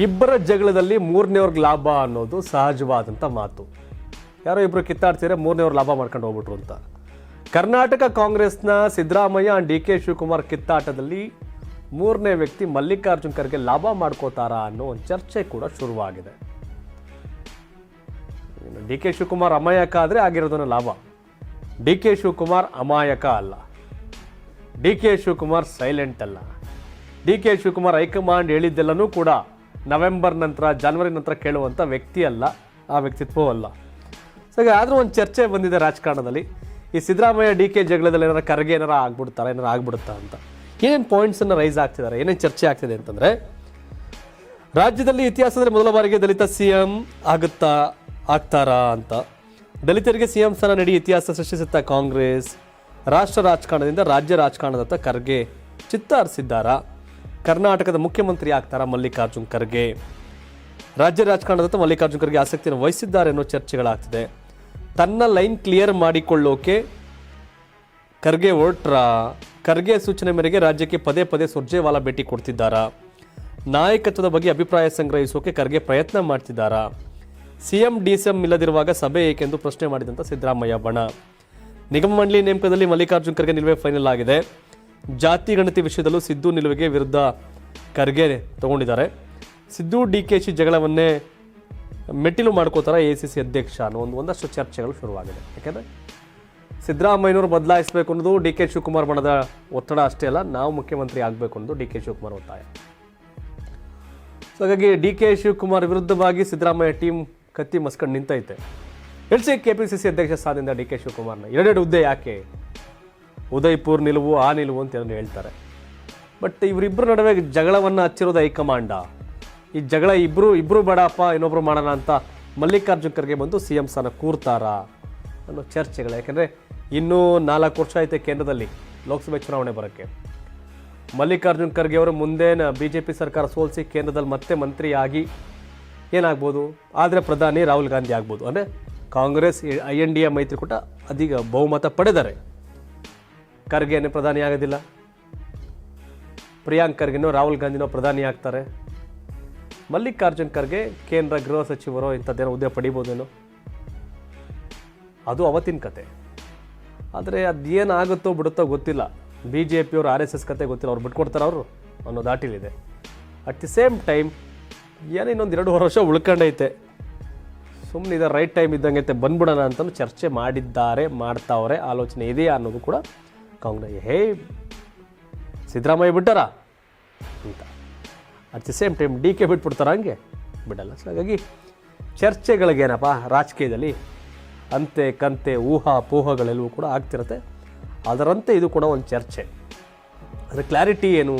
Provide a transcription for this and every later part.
ಇಬ್ಬರ ಜಗಳದಲ್ಲಿ ಮೂರನೇವ್ರಿಗೆ ಲಾಭ ಅನ್ನೋದು ಸಹಜವಾದಂಥ ಮಾತು. ಯಾರೋ ಇಬ್ಬರು ಕಿತ್ತಾಡ್ತಿದ್ರೆ ಮೂರನೇವ್ರು ಲಾಭ ಮಾಡ್ಕೊಂಡು ಹೋಗ್ಬಿಟ್ರು ಅಂತ. ಕರ್ನಾಟಕ ಕಾಂಗ್ರೆಸ್ನ ಸಿದ್ದರಾಮಯ್ಯ ಡಿ ಕೆ ಶಿವಕುಮಾರ್ ಕಿತ್ತಾಟದಲ್ಲಿ ಮೂರನೇ ವ್ಯಕ್ತಿ ಮಲ್ಲಿಕಾರ್ಜುನ್ ಖರ್ಗೆ ಲಾಭ ಮಾಡ್ಕೋತಾರಾ ಅನ್ನೋ ಒಂದು ಚರ್ಚೆ ಕೂಡ ಶುರುವಾಗಿದೆ. ಡಿ ಕೆ ಶಿವಕುಮಾರ್ ಅಮಾಯಕ ಆದರೆ ಆಗಿರೋದನ್ನ ಲಾಭ. ಡಿ ಕೆ ಶಿವಕುಮಾರ್ ಅಮಾಯಕ ಅಲ್ಲ. ಡಿ ಕೆ ಶಿವಕುಮಾರ್ ಸೈಲೆಂಟ್ ಅಲ್ಲ. D K Shivakumar high command ಹೇಳಿದ್ದೆಲ್ಲನೂ ಕೂಡ ನವೆಂಬರ್ ನಂತರ, ಜನವರಿ ನಂತರ ಕೇಳುವಂಥ ವ್ಯಕ್ತಿ ಅಲ್ಲ ಆ ವ್ಯಕ್ತಿತ್ವವೂ ಅಲ್ಲ ಸೊ ಆದರೂ ಒಂದು ಚರ್ಚೆ ಬಂದಿದೆ ರಾಜಕಾರಣದಲ್ಲಿ. ಈ ಸಿದ್ದರಾಮಯ್ಯ, ಡಿ ಕೆ ಜಗಳದಲ್ಲಿ ಏನಾರ ಕರಗೆ ಏನಾರ ಆಗ್ಬಿಡ್ತಾರೆ, ಏನಾರ ಆಗ್ಬಿಡುತ್ತಾ ಅಂತ. ಏನೇನು ಪಾಯಿಂಟ್ಸನ್ನು ರೈಸ್ ಆಗ್ತಿದ್ದಾರೆ ಏನೇನು ಚರ್ಚೆ ಆಗ್ತಿದೆ ಅಂತಂದರೆ, ರಾಜ್ಯದಲ್ಲಿ ಇತಿಹಾಸದಲ್ಲಿ ಮೊದಲ ಬಾರಿಗೆ ದಲಿತ ಸಿ ಎಂ ಆಗುತ್ತಾ, ಆಗ್ತಾರಾ ಅಂತ. ದಲಿತರಿಗೆ ಸಿ ಎಂ ಸ್ಥಾನ ನೀಡಿ ಇತಿಹಾಸ ಸೃಷ್ಟಿಸುತ್ತಾ ಕಾಂಗ್ರೆಸ್, ರಾಷ್ಟ್ರ ರಾಜಕಾರಣದಿಂದ ರಾಜ್ಯ ರಾಜಕಾರಣದತ್ತ ಖರ್ಗೆ ಚಿತ್ತಾರಿಸಿದ್ದಾರಾ? ಕರ್ನಾಟಕದ ಮುಖ್ಯಮಂತ್ರಿ ಆಗ್ತಾರಾ ಮಲ್ಲಿಕಾರ್ಜುನ್ ಖರ್ಗೆ? ರಾಜ್ಯ ರಾಜಕಾರಣದತ್ತ ಮಲ್ಲಿಕಾರ್ಜುನ್ ಖರ್ಗೆ ಆಸಕ್ತಿಯನ್ನು ವಹಿಸಿದ್ದಾರೆ ಅನ್ನೋ ಚರ್ಚೆಗಳಾಗ್ತಿದೆ. ತನ್ನ ಲೈನ್ ಕ್ಲಿಯರ್ ಮಾಡಿಕೊಳ್ಳೋಕೆ ಖರ್ಗೆ ಹೊರಟ್ರ? ಖರ್ಗೆ ಸೂಚನೆ ಮೇರೆಗೆ ರಾಜ್ಯಕ್ಕೆ ಪದೇ ಪದೇ ಸುರ್ಜೇವಾಲಾ ಭೇಟಿ ಕೊಡ್ತಿದ್ದಾರಾ? ನಾಯಕತ್ವದ ಬಗ್ಗೆ ಅಭಿಪ್ರಾಯ ಸಂಗ್ರಹಿಸೋಕೆ ಖರ್ಗೆ ಪ್ರಯತ್ನ ಮಾಡ್ತಿದ್ದಾರಾ? ಸಿಎಂ ಡಿಸಿಎಂ ಇಲ್ಲದಿರುವಾಗ ಸಭೆ ಏಕೆಂದು ಪ್ರಶ್ನೆ ಮಾಡಿದಂಥ ಸಿದ್ದರಾಮಯ್ಯ ಬಣ. ನಿಗಮ ಮಂಡಳಿ ನೇಮಕದಲ್ಲಿ ಮಲ್ಲಿಕಾರ್ಜುನ್ ಖರ್ಗೆ ನಿಲುವೆ ಫೈನಲ್ ಆಗಿದೆ. ಜಾತಿ ಗಣತಿ ವಿಷಯದಲ್ಲೂ ಸಿದ್ದು ನಿಲುವಿಗೆ ವಿರುದ್ಧ ಖರ್ಗೆ ತಗೊಂಡಿದ್ದಾರೆ. ಸಿದ್ದು ಡಿ ಕೆ ಶಿ ಜಗಳವನ್ನೇ ಮೆಟ್ಟಿಲು ಮಾಡ್ಕೋತಾರೆ ಎ ಸಿ ಸಿ ಅಧ್ಯಕ್ಷ ಅನ್ನೋ ಒಂದು ಒಂದಷ್ಟು ಚರ್ಚೆಗಳು ಶುರುವಾಗಿದೆ. ಯಾಕೆಂದರೆ ಸಿದ್ದರಾಮಯ್ಯನವರು ಬದಲಾಯಿಸಬೇಕು ಅನ್ನೋದು ಡಿ ಕೆ ಶಿವಕುಮಾರ್ ಬಣದ ಒತ್ತಡ ಅಷ್ಟೇ ಅಲ್ಲ, ನಾವು ಮುಖ್ಯಮಂತ್ರಿ ಆಗಬೇಕು ಅನ್ನೋದು ಡಿ ಕೆ ಶಿವಕುಮಾರ್ ಒತ್ತಾಯ. ಸೊ ಹಾಗಾಗಿ ಡಿ ಕೆ ಶಿವಕುಮಾರ್ ವಿರುದ್ಧವಾಗಿ ಸಿದ್ದರಾಮಯ್ಯ ಟೀಮ್ ಕತ್ತಿ ಮಸ್ಕೊಂಡು ನಿಂತೈತೆ. ಎಲ್ಸಿ ಕೆ ಪಿ ಸಿ ಸಿ ಅಧ್ಯಕ್ಷ ಸ್ಥಾನದಿಂದ ಡಿ ಕೆ ಶಿವಕುಮಾರ್ನ ಎರಡೆರಡು ಹುದ್ದೆ ಯಾಕೆ ಉದಯ್ಪುರ್ ನಿಲುವು, ಆ ನಿಲುವು ಅಂತ ಏನೋ ಹೇಳ್ತಾರೆ. ಬಟ್ ಇವರಿಬ್ಬರ ನಡುವೆ ಜಗಳವನ್ನು ಹಚ್ಚಿರೋದು ಹೈಕಮಾಂಡ. ಈ ಜಗಳ ಇಬ್ಬರು ಇಬ್ಬರು ಬೇಡಪ್ಪ ಇನ್ನೊಬ್ಬರು ಮಾಡೋಣ ಅಂತ ಮಲ್ಲಿಕಾರ್ಜುನ್ ಖರ್ಗೆ ಬಂದು ಸಿ ಎಂ ಸ್ಥಾನ ಕೂರ್ತಾರಾ ಅನ್ನೋ ಚರ್ಚೆಗಳು. ಯಾಕೆಂದರೆ ಇನ್ನೂ ನಾಲ್ಕು ವರ್ಷ ಐತೆ ಕೇಂದ್ರದಲ್ಲಿ ಲೋಕಸಭೆ ಚುನಾವಣೆ ಬರೋಕ್ಕೆ. ಮಲ್ಲಿಕಾರ್ಜುನ್ ಖರ್ಗೆ ಅವರು ಮುಂದೆ ಬಿ ಜೆ ಪಿ ಸರ್ಕಾರ ಸೋಲಿಸಿ ಕೇಂದ್ರದಲ್ಲಿ ಮತ್ತೆ ಮಂತ್ರಿಯಾಗಿ ಏನಾಗ್ಬೋದು? ಆದರೆ ಪ್ರಧಾನಿ ರಾಹುಲ್ ಗಾಂಧಿ ಆಗ್ಬೋದು. ಅಂದರೆ Congress, I N D A ಮೈತ್ರಿಕೂಟ ಅದೀಗ ಬಹುಮತ ಪಡೆದರೆ. ಖರ್ಗೆನೇ ಪ್ರಧಾನಿ ಆಗೋದಿಲ್ಲ. ಪ್ರಿಯಾಂಕ್ ಖರ್ಗೆನೋ ರಾಹುಲ್ ಗಾಂಧಿನೋ ಪ್ರಧಾನಿ ಆಗ್ತಾರೆ. ಮಲ್ಲಿಕಾರ್ಜುನ್ ಖರ್ಗೆ ಕೇಂದ್ರ ಗೃಹ ಸಚಿವರು ಇಂಥದ್ದೇನೋ ಹುದ್ದೆ ಪಡಿಬೋದೇನೋ. ಅದು ಅವತ್ತಿನ ಕತೆ. ಆದರೆ ಅದೇನಾಗುತ್ತೋ ಬಿಡುತ್ತೋ ಗೊತ್ತಿಲ್ಲ. ಬಿ ಜೆ ಪಿಯವರು ಆರ್ ಎಸ್ ಎಸ್ ಕತೆ ಗೊತ್ತಿಲ್ಲ. ಅವ್ರು ಬಿಟ್ಕೊಡ್ತಾರೆ ಅವರು ಅನ್ನೋ ದಾಟಿಲಿದೆ. ಅಟ್ ದಿ ಸೇಮ್ ಟೈಮ್ ಏನೋ ಇನ್ನೊಂದು ಎರಡೂವರೆ ವರ್ಷ ಉಳ್ಕೊಂಡೈತೆ. ಸುಮ್ಮನೆ ಇದೆ ರೈಟ್ ಟೈಮ್ ಇದ್ದಂಗೆ ಬಂದ್ಬಿಡೋಣ ಅಂತಲೂ ಚರ್ಚೆ ಮಾಡಿದ್ದಾರೆ, ಮಾಡ್ತಾವ್ರೆ, ಆಲೋಚನೆ ಇದೆಯಾ ಅನ್ನೋದು ಕೂಡ ಕಾಂಗ್ರೆಸ್ ಹೇ, ಸಿದ್ದರಾಮಯ್ಯ ಬಿಟ್ಟಾರ? ಅಂತ. At the same time D K ಬಿಟ್ಬಿಡ್ತಾರ ಹಂಗೆ? ಬಿಡಲ್ಲ ಸೊ ಹಾಗಾಗಿ ಚರ್ಚೆಗಳಿಗೇನಪ್ಪ, ರಾಜಕೀಯದಲ್ಲಿ ಅಂತೆ ಕಂತೆ ಊಹಾ ಪೂಹಗಳೆಲ್ಲವೂ ಕೂಡ ಆಗ್ತಿರುತ್ತೆ. ಅದರಂತೆ ಇದು ಕೂಡ ಒಂದು ಚರ್ಚೆ. ಅದರ ಕ್ಲಾರಿಟಿ ಏನು?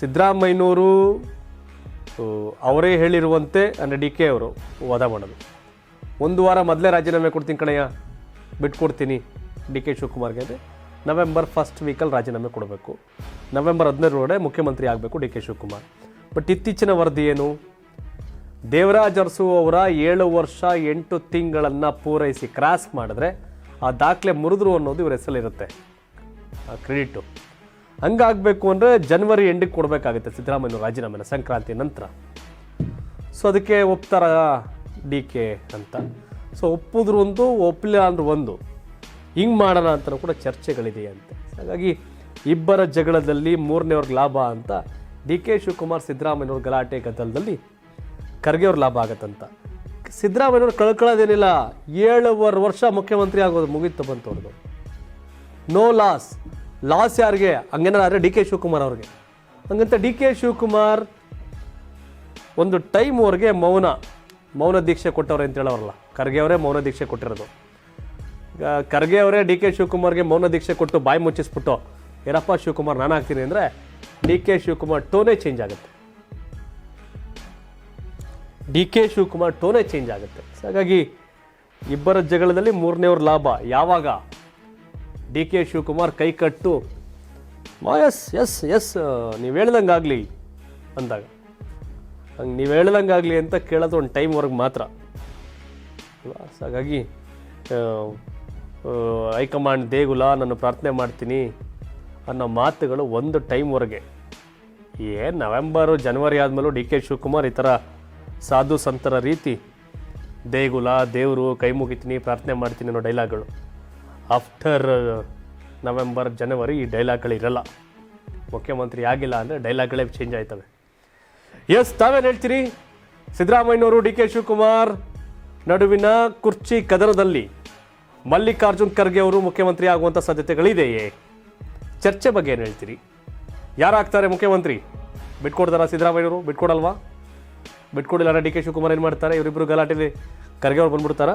ಸಿದ್ದರಾಮಯ್ಯನವರು ಅವರೇ ಹೇಳಿರುವಂತೆ ಅಂದರೆ ಡಿ ಕೆ ಅವರು ವಾದ ಮಾಡೋದು. ಒಂದು ವಾರ ಮೊದಲೇ ರಾಜೀನಾಮೆ ಕೊಡ್ತೀನಿ ಕಣಯ್ಯ, ಬಿಟ್ಕೊಡ್ತೀನಿ ಡಿ ಕೆ ಶಿವಕುಮಾರ್ಗೆ ಅಂದರೆ ನವೆಂಬರ್ ಫಸ್ಟ್ ವೀಕಲ್ಲಿ ರಾಜೀನಾಮೆ ಕೊಡಬೇಕು. ನವೆಂಬರ್ ಹದಿನೈದರೊಳಗಡೆ ಮುಖ್ಯಮಂತ್ರಿ ಆಗಬೇಕು ಡಿ ಕೆ ಶಿವಕುಮಾರ್. ಬಟ್ ಇತ್ತೀಚಿನ ವರದಿ ಏನು? ದೇವರಾಜ್ ಅರಸು ಅವರ ಏಳು ವರ್ಷ ಎಂಟು ತಿಂಗಳನ್ನು ಪೂರೈಸಿ ಕ್ರಾಸ್ ಮಾಡಿದ್ರೆ ಆ ದಾಖಲೆ ಮುರಿದ್ರು ಅನ್ನೋದು ಇವ್ರ ಹೆಸರಲ್ಲಿರುತ್ತೆ ಆ ಕ್ರೆಡಿಟು ಹಂಗಾಗಬೇಕು ಅಂದರೆ ಜನವರಿ ಎಂಡಿಗೆ ಕೊಡಬೇಕಾಗುತ್ತೆ ಸಿದ್ದರಾಮಯ್ಯ ರಾಜೀನಾಮೆನ ಸಂಕ್ರಾಂತಿ ನಂತರ. ಸೊ ಅದಕ್ಕೆ ಒಪ್ತಾರ ಡಿ ಕೆ ಅಂತ? ಸೊ ಒಪ್ಪಿದ್ರು ಒಂದು, ಒಪ್ಪಲಿಲ್ಲ ಅಂದ್ರೆ ಒಂದು. ಹಿಂಗೆ ಮಾಡೋಣ ಅಂತ ಕೂಡ ಚರ್ಚೆಗಳಿದೆ ಅಂತೆ. ಹಾಗಾಗಿ ಇಬ್ಬರ ಜಗಳದಲ್ಲಿ ಮೂರನೇವ್ರಿಗೆ ಲಾಭ ಅಂತ ಡಿ ಕೆ ಶಿವಕುಮಾರ್ ಸಿದ್ದರಾಮಯ್ಯವ್ರ ಗಲಾಟೆ ಗದ್ದಲದಲ್ಲಿ ಖರ್ಗೆಯವ್ರ ಲಾಭ ಆಗತ್ತಂತ. ಸಿದ್ದರಾಮಯ್ಯವ್ರು ಕಳ್ಕೊಳ್ಳೋದೇನಿಲ್ಲ, ಏಳುವರೆ ವರ್ಷ ಮುಖ್ಯಮಂತ್ರಿ ಆಗೋದು ಮುಗೀತು ಬಂತು ಅವ್ರದ್ದು ನೋ ಲಾಸ್ ಲಾಸ್ ಯಾರಿಗೆ? ಹಂಗೇನಾದ್ರೆ ಡಿ ಕೆ ಶಿವಕುಮಾರ್ ಅವ್ರಿಗೆ. ಹಂಗಂತ ಡಿ ಕೆ ಶಿವಕುಮಾರ್ ಒಂದು ಟೈಮ್ವರೆಗೆ ಮೌನ. ಮೌನ ದೀಕ್ಷೆ ಕೊಟ್ಟವ್ರೆ ಅಂತ ಹೇಳೋರಲ್ಲ. ಖರ್ಗೆ ಅವರೇ ಮೌನ ದೀಕ್ಷೆ ಕೊಟ್ಟಿರೋದು. ಖರ್ಗೆ ಅವರೇ, ಡಿ ಕೆ ಶಿವಕುಮಾರ್ಗೆ ಮೌನ ದೀಕ್ಷೆ ಕೊಟ್ಟು ಬಾಯಿ ಮುಚ್ಚಿಸ್ಬಿಟ್ಟು, ಏನಪ್ಪ ಶಿವಕುಮಾರ್, ನಾನು ಆಗ್ತೀನಿ ಅಂದರೆ ಡಿ ಕೆ ಶಿವಕುಮಾರ್ ಟೋನೇ ಚೇಂಜ್ ಆಗುತ್ತೆ. ಡಿ ಕೆ ಶಿವಕುಮಾರ್ ಟೋನೇ ಚೇಂಜ್ ಆಗುತ್ತೆ. ಹಾಗಾಗಿ ಇಬ್ಬರ ಜಗಳದಲ್ಲಿ ಮೂರನೇವ್ರ ಲಾಭ. ಯಾವಾಗ? ಡಿ ಕೆ ಶಿವಕುಮಾರ್ ಕೈ ಕಟ್ಟು. ಎಸ್ ಎಸ್ ಎಸ್ ನೀವು ಹೇಳ್ದಂಗೆ ಆಗಲಿ ಅಂದಾಗ. ಹಂಗೆ ನೀವು ಹೇಳ್ದಂಗೆ ಆಗಲಿ ಅಂತ ಕೇಳೋದು ಒಂದು ಟೈಮ್ವರೆಗೆ ಮಾತ್ರ? ಹಾಗಾಗಿ ಹೈಕಮಾಂಡ್ ದೇಗುಲ, ನಾನು ಪ್ರಾರ್ಥನೆ ಮಾಡ್ತೀನಿ ಅನ್ನೋ ಮಾತುಗಳು ಒಂದು ಟೈಮ್ವರೆಗೆ ಏನು ನವೆಂಬರು, ಜನವರಿ ಆದಮೇಲೂ ಡಿ ಕೆ ಶಿವಕುಮಾರ್ ಈ ಥರ ಸಾಧು ಸಂತರ ರೀತಿ ದೇಗುಲ, ದೇವರು ಕೈ ಮುಗಿತೀನಿ, ಪ್ರಾರ್ಥನೆ ಮಾಡ್ತೀನಿ ಅನ್ನೋ ಡೈಲಾಗ್ಗಳು ಆಫ್ಟರ್ ನವೆಂಬರ್, ಜನವರಿ ಈ ಡೈಲಾಗ್ಗಳಿರಲ್ಲ ಮುಖ್ಯಮಂತ್ರಿ ಆಗಿಲ್ಲ ಅಂದರೆ ಡೈಲಾಗ್ಗಳೇ ಚೇಂಜ್ ಆಯ್ತವೆ. ಎಸ್ ತಾವೇನು ಹೇಳ್ತೀರಿ? ಸಿದ್ದರಾಮಯ್ಯನವರು, ಡಿ ಕೆ ಶಿವಕುಮಾರ್ ನಡುವಿನ ಕುರ್ಚಿ ಕದನದಲ್ಲಿ ಮಲ್ಲಿಕಾರ್ಜುನ್ ಖರ್ಗೆ ಅವರು ಮುಖ್ಯಮಂತ್ರಿ ಆಗುವಂಥ ಸಾಧ್ಯತೆಗಳಿದೆಯೇ? ಚರ್ಚೆ ಬಗ್ಗೆ ಏನು ಹೇಳ್ತೀರಿ? ಯಾರಾಗ್ತಾರೆ ಮುಖ್ಯಮಂತ್ರಿ? ಬಿಟ್ಕೊಡ್ತಾರಾ ಸಿದ್ದರಾಮಯ್ಯವರು ಬಿಟ್ಕೊಡಲ್ವಾ? ಬಿಟ್ಕೊಡಿಲ್ಲ ಡಿ ಕೆ ಶಿವಕುಮಾರ್ ಏನು ಮಾಡ್ತಾರೆ? ಇವರಿಬ್ಬರು ಗಲಾಟೆಲಿ ಖರ್ಗೆ ಅವ್ರು ಬಂದ್ಬಿಡ್ತಾರಾ?